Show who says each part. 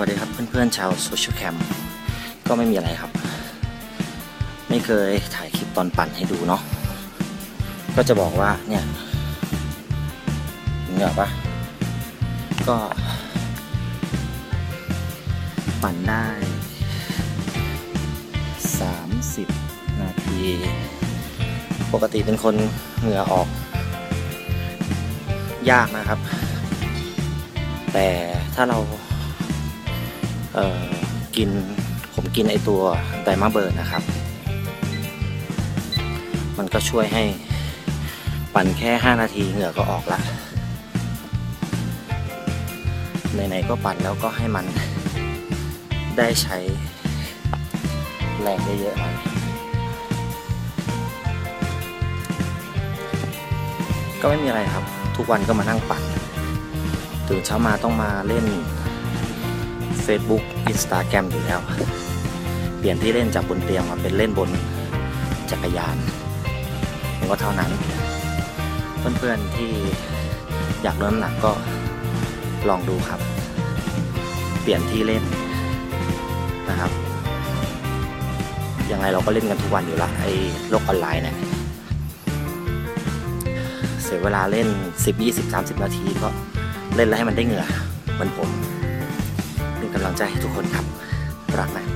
Speaker 1: วัสดีครับเพื่อนๆชาวโซเชียลแคมก็ไม่มีอะไรครับ ไม่เคยถ่ายคลิปตอนปั่นให้ดูเนาะก็จะบอกว่าเนี่ยเหนเหรอปะก็ ปั่นได้ 30 นาที ปกติเป็นคนเหงื่อออก ยากนะครับ แต่ถ้าเรา กินผมกินไอตัวไดมาเบิร์นนะครับ มันก็ช่วยให้ปั่นแค่ 5 นาทีเหงื่อก็ออกละไหนๆก็ปั่นแล้วก็ให้มันได้ใช้แรงเยอะๆหน่อยก็ไม่มีอะไรครับ ทุกวันก็มานั่งปั่นตื่นเช้ามาต้องมาเล่น Facebook Instagram อยู่แล้ว เปลี่ยนที่เล่นจากบนเตียงมาเป็นเล่นบนจักรยานผมก็เท่านั้น เพื่อนๆที่อยากลดน้ำหนักก็ลองดูครับ เปลี่ยนที่เล่นนะครับยังไงเราก็เล่นกันทุกวันอยู่ละไอ้โลกออนไลน์เนี่ยเสียเวลาเล่น 10 20 30 นาทีก็เล่นแล้วให้มันได้เหงื่อเหมือนผม เป็นกำลังใจให้ทุกคนครับ รักนะ